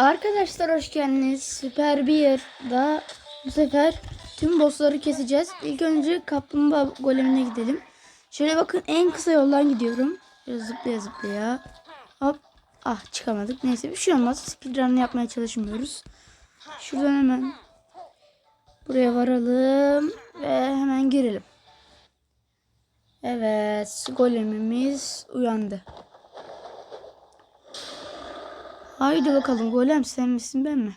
Arkadaşlar hoş geldiniz. Süper bir yerde bu sefer tüm bossları keseceğiz. İlk önce kaplumbağa golemine gidelim. Şöyle bakın en kısa yoldan gidiyorum. Şöyle zıplaya zıplaya. Hop. Ah çıkamadık. Neyse bir şey olmaz. Speedrun yapmaya çalışmıyoruz. Şuradan hemen buraya varalım ve hemen girelim. Evet, golemimiz uyandı. Haydi bakalım golem sen misin ben mi?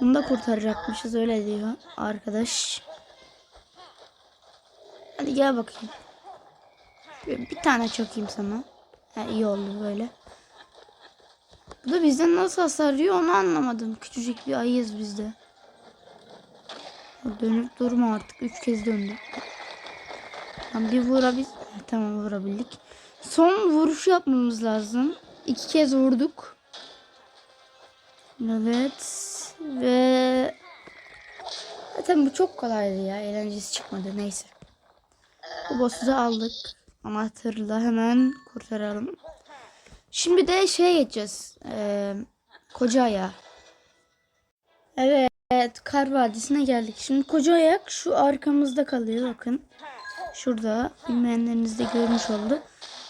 Bunu da kurtaracakmışız öyle diyor arkadaş. Hadi gel bakayım. Bir tane çakayım sana. Ha, iyi oldu böyle. Bu da bizden nasıl hasar yiyor onu anlamadım. Küçücük bir ayıyız biz de. Dönüp durma artık. Üç kez döndü. Tamam, bir vurabil tamam vurabildik. Son vuruş yapmamız lazım. İki kez vurduk. Evet. Ve zaten bu çok kolaydı ya. Eğlencesi çıkmadı. Neyse. Bu boss'u da aldık. Anahtarla hemen kurtaralım. Şimdi de şeye geçeceğiz. Ee, koca ayağa. Evet. Kar Vadisi'ne geldik. Şimdi koca ayak şu arkamızda kalıyor. Bakın. Şurada. Bilmeyenleriniz de görmüş oldu.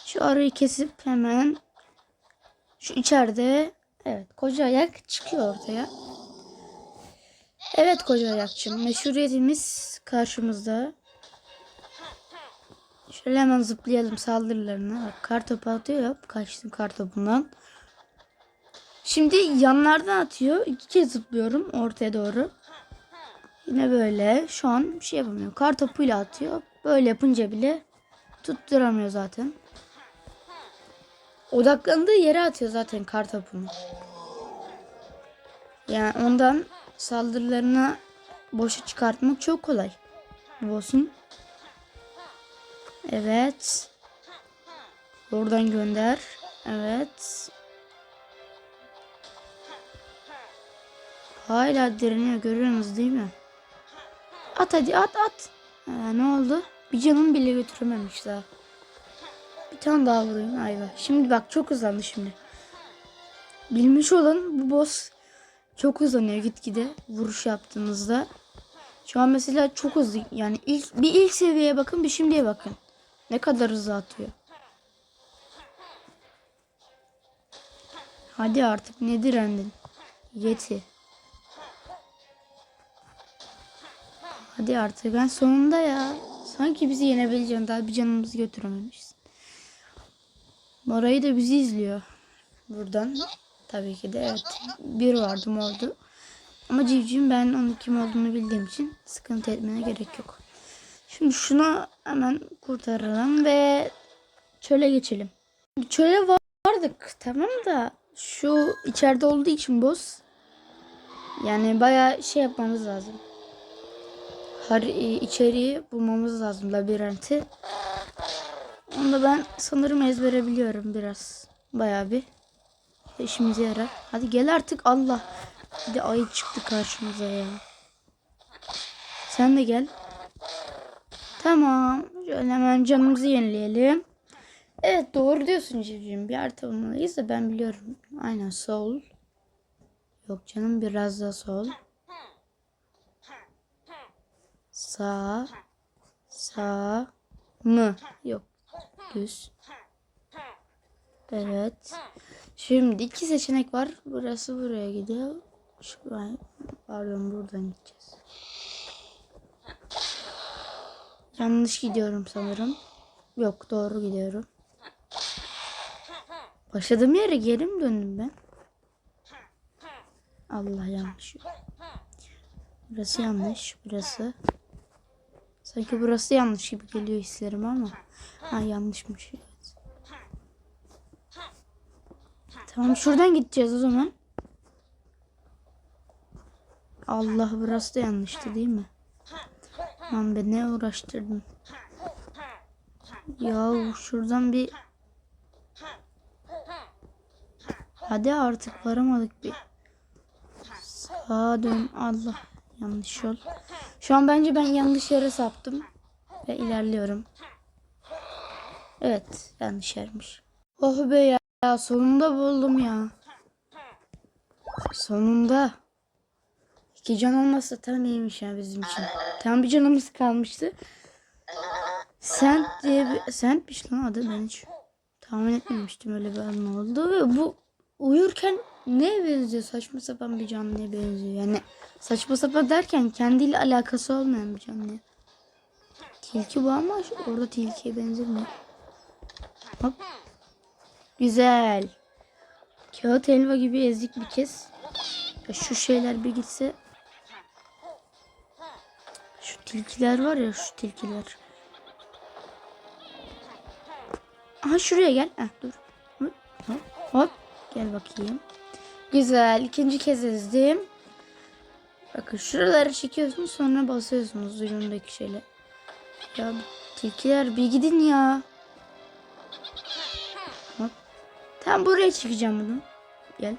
Şu arayı kesip hemen şu içeride Evet koca ayak çıkıyor ortaya. Evet koca ayakçım. Meşhuriyetimiz karşımızda. Şöyle hemen zıplayalım saldırılarına. Bak kar topu atıyor ya. Kaçtım kar topundan. Şimdi yanlardan atıyor. İki kez zıplıyorum ortaya doğru. Yine böyle. Şu an bir şey yapamıyorum. Kar topuyla atıyor. Böyle yapınca bile tutturamıyor zaten. Odaklandığı yere atıyor zaten kar topunu. Yani ondan saldırılarına boşa çıkartmak çok kolay. Boss'un. Evet. Oradan gönder. Evet. Hala direniyor görüyorsunuz değil mi? At hadi at at. Ha, ne oldu? Bir canım bile götürememiş daha. Bir tane daha vurayım ayva. Şimdi bak çok hızlandı şimdi. Bilmiş olun bu boss çok hızlanıyor gitgide vuruş yaptığınızda. Şu an mesela çok hızlı yani ilk bir ilk seviyeye bakın bir şimdiye bakın. Ne kadar hızlı atıyor. Hadi artık ne direndin? Yeti. Hadi artık ben sonunda ya. Sanki bizi yenebileceğim daha bir canımızı götürememişiz. Morayı da bizi izliyor. Buradan. Tabii ki de evet. Bir vardı mordu. Ama civcivin ben onun kim olduğunu bildiğim için sıkıntı etmene gerek yok. Şimdi şunu hemen kurtaralım ve çöle geçelim. Çöle vardık tamam da şu içeride olduğu için boss yani baya şey yapmamız lazım. Har içeriği bulmamız lazım labirenti. Onu da ben sanırım ezbere biliyorum biraz. Bayağı bir. İşimize yarar. Hadi gel artık Allah. Bir de ayı çıktı karşımıza ya. Sen de gel. Tamam. Şöyle hemen canımızı yenileyelim. Evet doğru diyorsun civcivim. Bir harita bulmalıyız da ben biliyorum. Aynen sol. Yok canım biraz da sol. Sağ. Sağ. Mı? Yok. Düz. Evet. Şimdi iki seçenek var. Burası buraya gidiyor. Şuraya, pardon buradan gideceğiz. Yanlış gidiyorum sanırım. Yok doğru gidiyorum. Başladığım yere geri mi döndüm ben? Allah yanlış. Burası yanlış. Burası. Sanki burası yanlış gibi geliyor hislerim ama. Ha yanlışmış. Evet. Tamam şuradan gideceğiz o zaman. Allah burası da yanlıştı değil mi? Lan be ne uğraştırdın. Ya şuradan bir Hadi artık varamadık bir. Sağa dön Allah. Yanlış yol. Şu an bence ben yanlış yere saptım. Ve ilerliyorum. Evet yanlış yermiş. Oh be ya sonunda buldum ya. Sonunda. İki can olmazsa tam iyiymiş ya bizim için. Tam bir canımız kalmıştı. Sen diye bir... Sentmiş lan adı ben hiç tahmin etmemiştim öyle bir an oldu. Ve bu uyurken neye benziyor? Saçma sapan bir canlıya benziyor. Yani saçma sapan derken kendiyle alakası olmayan bir canlıya. Tilki bu ama orada tilkiye benzemiyor. Hop. Güzel. Kağıt helva gibi ezdik bir kez. Ya şu şeyler bir gitse. Şu tilkiler var ya şu tilkiler. Aha şuraya gel. Heh, dur. Hop, hop. Gel bakayım. Güzel. ikinci kez ezdim. Bakın şuraları çekiyorsunuz sonra basıyorsunuz ucundaki şeyle. Ya tilkiler bir gidin ya. Hop. Tam buraya çıkacağım bunu. Gel.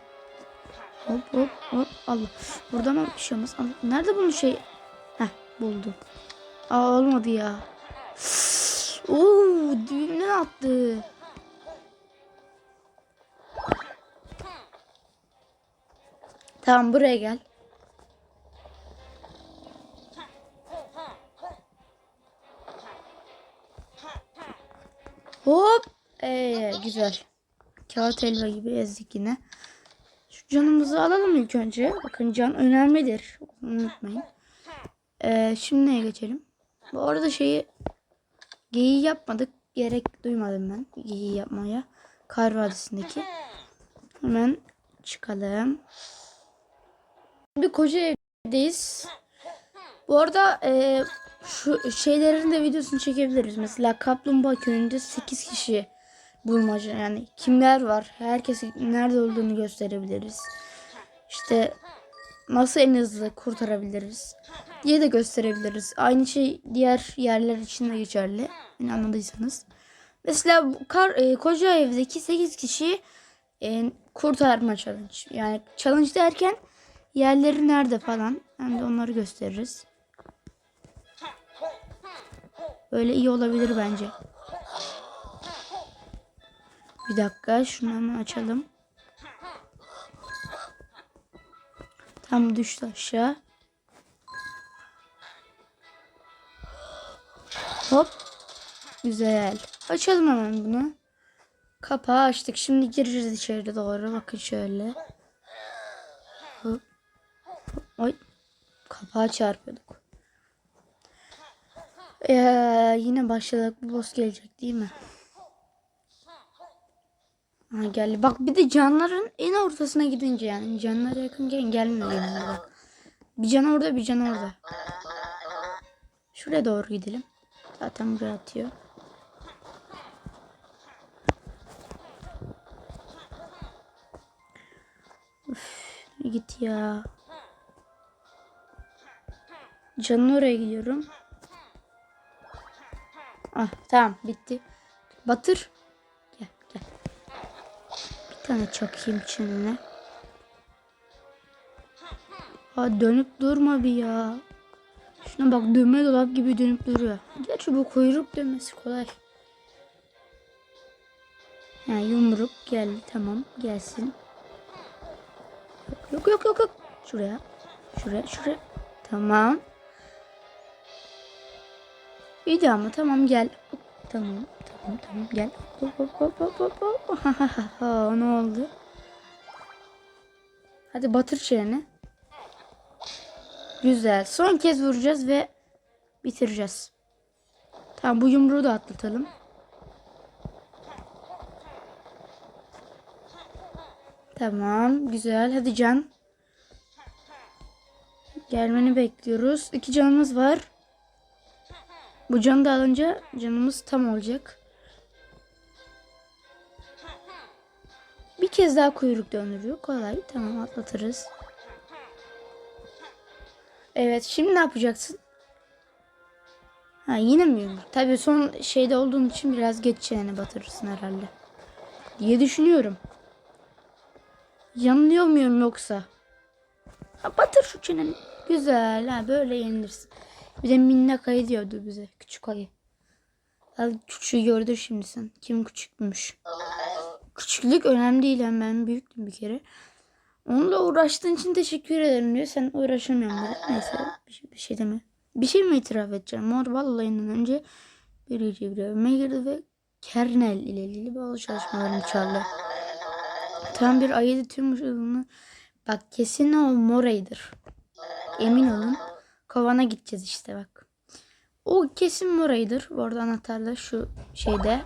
Hop hop hop. Allah. Buradan ama bir şey olmaz. Nerede bunun şey? Heh buldum. Aa olmadı ya. Oo düğümden attı. Tamam buraya gel. Hop. Ee, güzel. Kağıt helva gibi ezdik yine. Şu canımızı alalım ilk önce. Bakın can önemlidir. Unutmayın. Ee, şimdi neye geçelim? Bu arada şeyi geyiği yapmadık. Gerek duymadım ben geyiği yapmaya. Kar Vadisi'ndeki. Hemen çıkalım. Bir koca evdeyiz. Bu arada e, şu şeylerin de videosunu çekebiliriz. Mesela Kaplumbağa köyünde 8 kişi bulmaca yani kimler var herkes nerede olduğunu gösterebiliriz. İşte nasıl en hızlı kurtarabiliriz diye de gösterebiliriz. Aynı şey diğer yerler için de geçerli. Yani anladıysanız. Mesela kar, e, koca evdeki 8 kişi e, kurtarma challenge. Yani challenge derken yerleri nerede falan. Hem de onları gösteririz. Böyle iyi olabilir bence. Bir dakika şunu hemen açalım. Tam düştü aşağı. Hop. Güzel. Açalım hemen bunu. Kapağı açtık. Şimdi gireceğiz içeri doğru. Bakın şöyle. Hop. Ay. Kapağı çarpıyorduk. Ee, yine başladık. Bu boss gelecek değil mi? Ha geldi. Bak bir de canların en ortasına gidince yani canlara yakın gel gelmiyor yanımda. Bir can orada bir can orada. Şuraya doğru gidelim. Zaten buraya atıyor. Üf, git ya. Canın oraya gidiyorum. Ah tamam bitti. Batır. Gel gel. Bir tane çakayım çenene. Ha dönüp durma bir ya. Şuna bak dönme dolap gibi dönüp duruyor. Gerçi bu kuyruk dönmesi kolay. Ha, yumruk geldi tamam gelsin. Yok yok yok yok. Şuraya. Şuraya şuraya. Tamam. Daha mı? Tamam gel. Tamam tamam tamam gel. Hop hop hop hop hop hop. Ne oldu? Hadi batır çeneni. Güzel. Son kez vuracağız ve bitireceğiz. Tamam bu yumruğu da atlatalım. Tamam. Güzel. Hadi can. Gelmeni bekliyoruz. İki canımız var. Bu canı da alınca canımız tam olacak. Bir kez daha kuyruk döndürüyor. Kolay. Tamam atlatırız. Evet şimdi ne yapacaksın? Ha yine mi yumruk? Tabii son şeyde olduğun için biraz geç çeneni batırırsın herhalde. Diye düşünüyorum. Yanılıyor muyum yoksa? Ha, batır şu çeneni. Güzel ha böyle yenilirsin. Bir de minnak ayı diyordu bize. Küçük ayı. Al küçüğü gördün şimdi sen. Kim küçükmüş? Küçüklük önemli değil. Yani ben büyüktüm bir kere. Onunla uğraştığın için teşekkür ederim diyor. Sen uğraşamıyorum dedi. Neyse bir şey, bir şey deme. Bir şey mi itiraf edeceğim? Mor vallahinden önce bir gece bir evime girdi ve kernel ile ilgili bazı çalışmalarını çaldı. Tam bir ayıydı tüm ışığını. Bak kesin o Mora'ydır. Emin olun. Kovana gideceğiz işte bak. O kesin Mora'ydır. Bu arada anahtar da şu şeyde.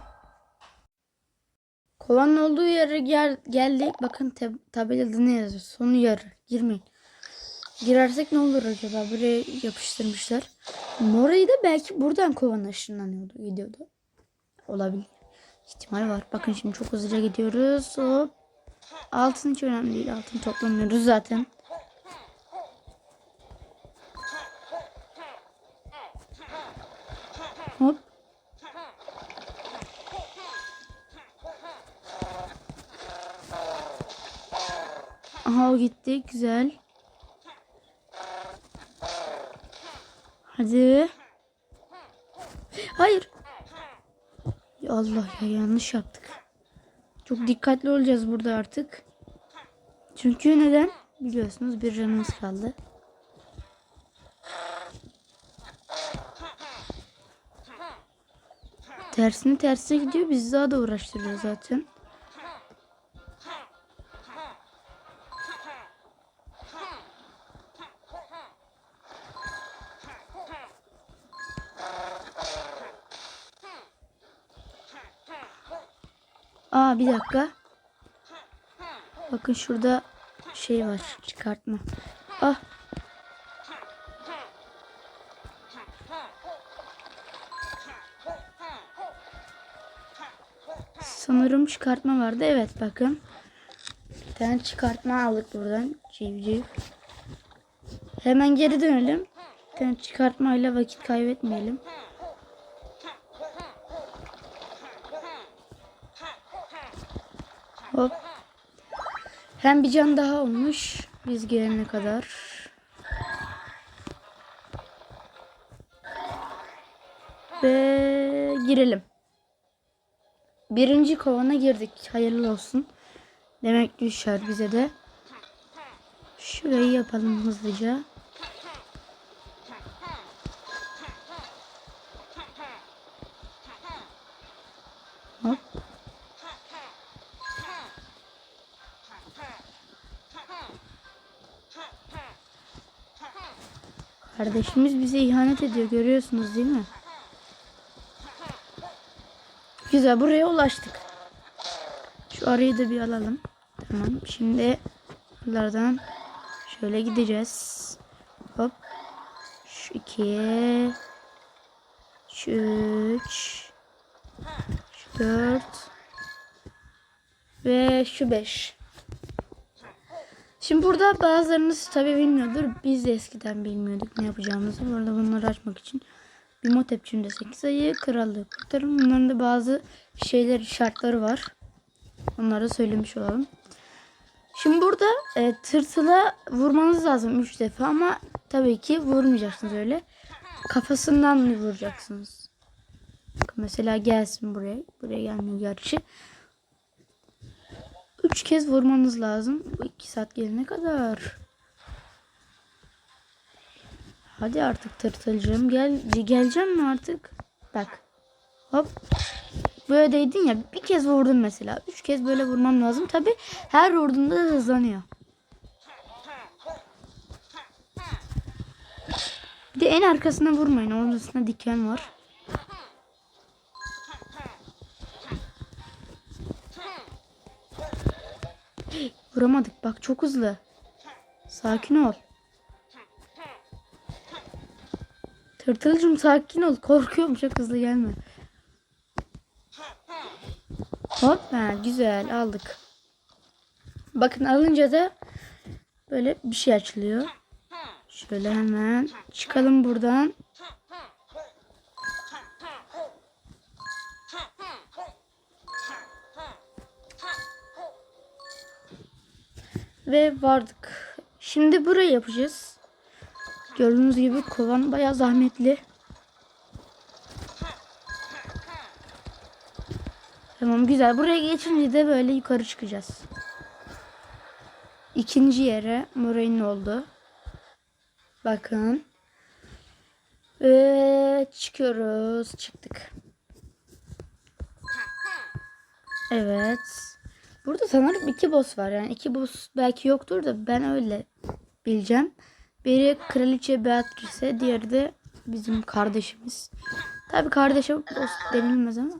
Kovanın olduğu yere gel geldik. Bakın tab tabelada ne yazıyor? Sonu yarı. Girmeyin. Girersek ne olur acaba? Buraya yapıştırmışlar. Mora'yı da belki buradan kovan ışınlanıyordu. Gidiyordu. Olabilir. İhtimal var. Bakın şimdi çok hızlıca gidiyoruz. Hop. Altın hiç önemli değil. Altın toplamıyoruz zaten. Gitti. Güzel. Hadi. Hayır. Ya Allah ya yanlış yaptık. Çok dikkatli olacağız burada artık. Çünkü neden? Biliyorsunuz bir canımız kaldı. Tersini tersine gidiyor. Bizi daha da uğraştırıyor zaten. Aa bir dakika. Bakın şurada şey var. Çıkartma. Ah. Sanırım çıkartma vardı. Evet bakın. Bir tane çıkartma aldık buradan. Civciv. Hemen geri dönelim. Bir tane çıkartmayla vakit kaybetmeyelim. Hop. Hem bir can daha olmuş. Biz gelene kadar. Ve girelim. Birinci kovana girdik. Hayırlı olsun. Demek düşer bize de. Şurayı yapalım hızlıca. Kardeşimiz bize ihanet ediyor görüyorsunuz değil mi? Güzel buraya ulaştık. Şu arayı da bir alalım. Tamam şimdi buralardan şöyle gideceğiz. Hop. Şu iki. Şu üç. Şu dört. Ve şu beş. Şimdi burada bazılarınız tabi bilmiyordur. Biz de eskiden bilmiyorduk ne yapacağımızı. Bu arada bunları açmak için bir mod hepçinde 8 ayı krallığı kurtarın. Bunların da bazı şeyler şartları var. Onları söylemiş olalım. Şimdi burada e, tırtıla vurmanız lazım 3 defa ama tabii ki vurmayacaksınız öyle. Kafasından vuracaksınız. Mesela gelsin buraya. Buraya gelmiyor gerçi. 3 kez vurmanız lazım. Bu 2 saat gelene kadar. Hadi artık tırtılcığım gel geleceğim mi artık? Bak. Hop. Böyle değdin ya bir kez vurdun mesela. Üç kez böyle vurmam lazım. Tabi her vurduğunda da hızlanıyor. Bir de en arkasına vurmayın. Orasında diken var. Vuramadık. Bak çok hızlı. Sakin ol. Tırtılcım sakin ol. Korkuyorum çok hızlı gelme. Hop ha, güzel aldık. Bakın alınca da böyle bir şey açılıyor. Şöyle hemen çıkalım buradan. Ve vardık. Şimdi burayı yapacağız. Gördüğünüz gibi kovan bayağı zahmetli. Tamam güzel. Buraya geçince de böyle yukarı çıkacağız. ikinci yere Moray'ın oldu. Bakın. Ve çıkıyoruz. Çıktık. Evet. Burada sanırım iki boss var. Yani iki boss belki yoktur da ben öyle bileceğim. Biri Kraliçe Beatrice, diğeri de bizim kardeşimiz. Tabi kardeşe boss denilmez ama.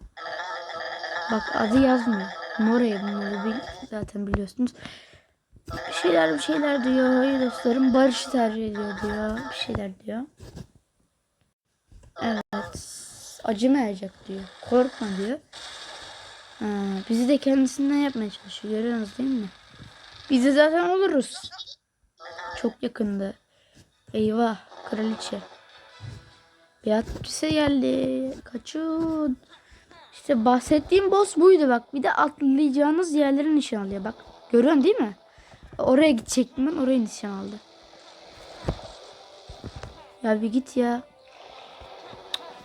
Bak adı yazmıyor. Mora'yı bunları bil, zaten biliyorsunuz. Bir şeyler bir şeyler diyor. Hayır dostlarım barışı tercih ediyor diyor. Bir şeyler diyor. Evet. Acımayacak diyor. Korkma diyor. Ha, bizi de kendisinden yapmaya çalışıyor. Görüyorsunuz değil mi? Biz de zaten oluruz. Çok yakındı. Eyvah. Kraliçe. Beatrice geldi. Kaçın. İşte bahsettiğim boss buydu bak. Bir de atlayacağınız yerleri nişan alıyor bak. Görüyorsun değil mi? Oraya gidecektim ben oraya nişan aldı. Ya bir git ya.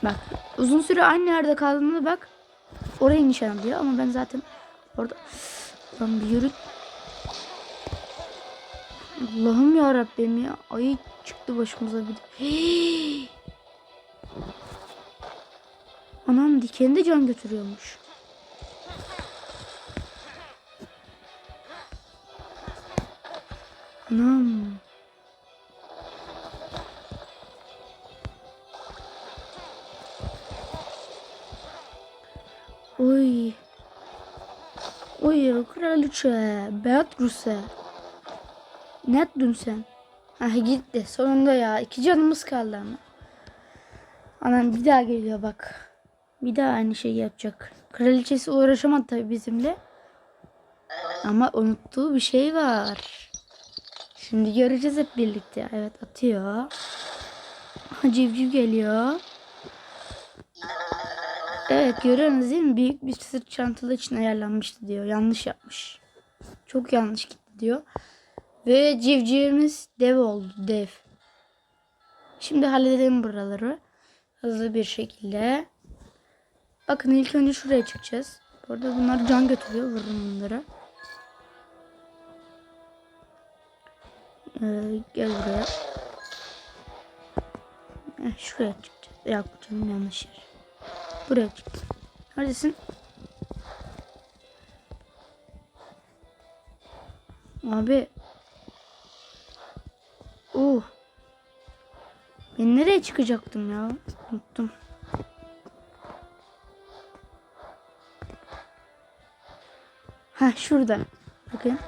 Bak uzun süre aynı yerde kaldığında bak. Oraya nişan alıyor ama ben zaten orada Lan bir yürü. Allah'ım ya Rabbim ya. Ay çıktı başımıza bir de. Hii. Anam dikeni de can götürüyormuş. Anam. Kraliçe. Beatrice. Ne ettin sen? Ha gitti. Sonunda ya. iki canımız kaldı ama. Anam bir daha geliyor bak. Bir daha aynı şeyi yapacak. Kraliçesi uğraşamadı tabii bizimle. Ama unuttuğu bir şey var. Şimdi göreceğiz hep birlikte. Evet atıyor. Civciv geliyor. Evet görüyorsunuz değil mi? Büyük bir sırt çantalı için ayarlanmıştı diyor. Yanlış yapmış. Çok yanlış gitti diyor. Ve civcivimiz dev oldu. Dev. Şimdi halledelim buraları. Hızlı bir şekilde. Bakın ilk önce şuraya çıkacağız. Burada bunlar can götürüyor. Vurun bunları. Ee, gel buraya. Eh, şuraya çıkacağız. Yok canım yanlış yer. Buraya çık. Neredesin? Abi. Uh. Ben nereye çıkacaktım ya? Unuttum. Ha şurada. Bakın.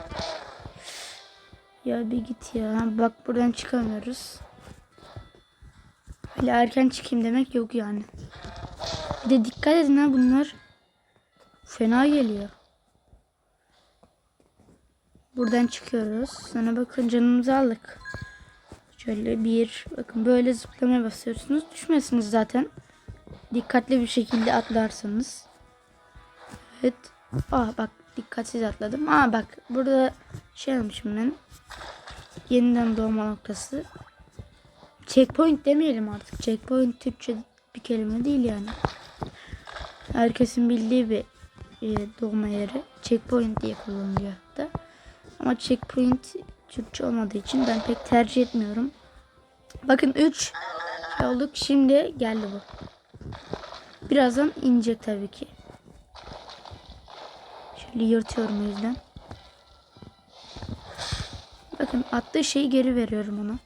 Ya bir git ya. Bak buradan çıkamıyoruz. Hala erken çıkayım demek yok yani. Bir de dikkat edin ha bunlar. Fena geliyor. Buradan çıkıyoruz. Sonra bakın canımızı aldık. Şöyle bir bakın böyle zıplamaya basıyorsunuz. Düşmezsiniz zaten. Dikkatli bir şekilde atlarsanız. Evet. Aa bak dikkatsiz atladım. Aa bak burada şey almışım ben. Yeniden doğma noktası. Checkpoint demeyelim artık. Checkpoint Türkçe bir kelime değil yani. Herkesin bildiği bir e, doğma yeri. Checkpoint diye kullanılıyor hatta. Ama checkpoint Türkçe olmadığı için ben pek tercih etmiyorum. Bakın 3 olduk. Şimdi geldi bu. Birazdan inecek tabii ki. Şöyle yırtıyorum o yüzden. Bakın attığı şeyi geri veriyorum ona.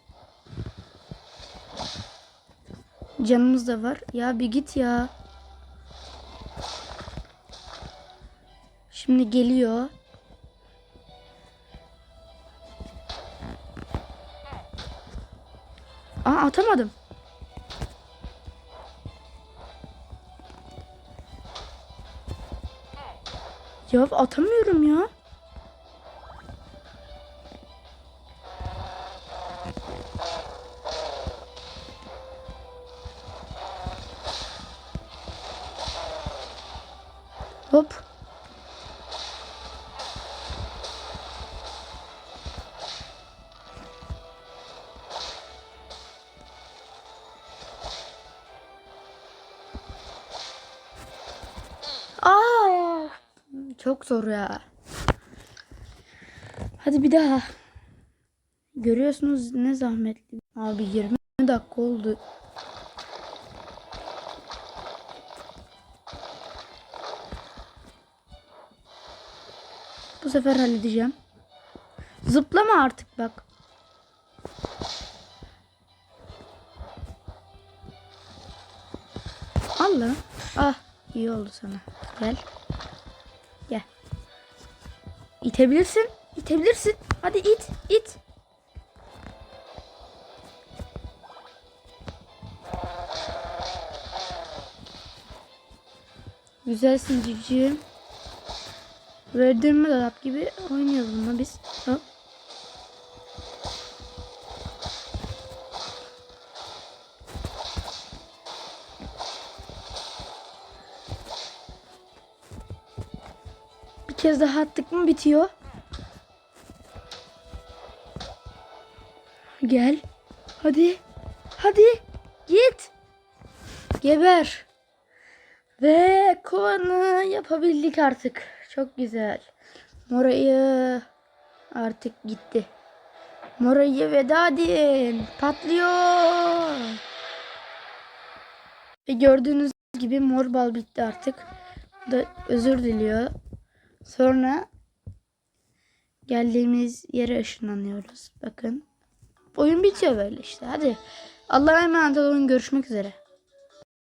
Canımız da var. Ya bir git ya. Şimdi geliyor. Atamadım. Ya atamıyorum ya. Hop. Çok zor ya. Hadi bir daha. Görüyorsunuz ne zahmetli. Abi 20 dakika oldu. Bu sefer halledeceğim. Zıplama artık bak. Allah. Ah iyi oldu sana. Gel. İtebilirsin. İtebilirsin. Hadi it. it. Güzelsin civcivim. Verdirme dolap gibi oynuyoruz bununla biz. Kez daha attık mı bitiyor. Gel. Hadi. Hadi. Git. Geber. Ve kovanı yapabildik artık. Çok güzel. Morayı artık gitti. Morayı veda edin. Patlıyor. Ve gördüğünüz gibi mor bal bitti artık. Da özür diliyor. Sonra geldiğimiz yere ışınlanıyoruz. Bakın. Oyun bitiyor böyle işte. Hadi. Allah'a emanet olun. Görüşmek üzere.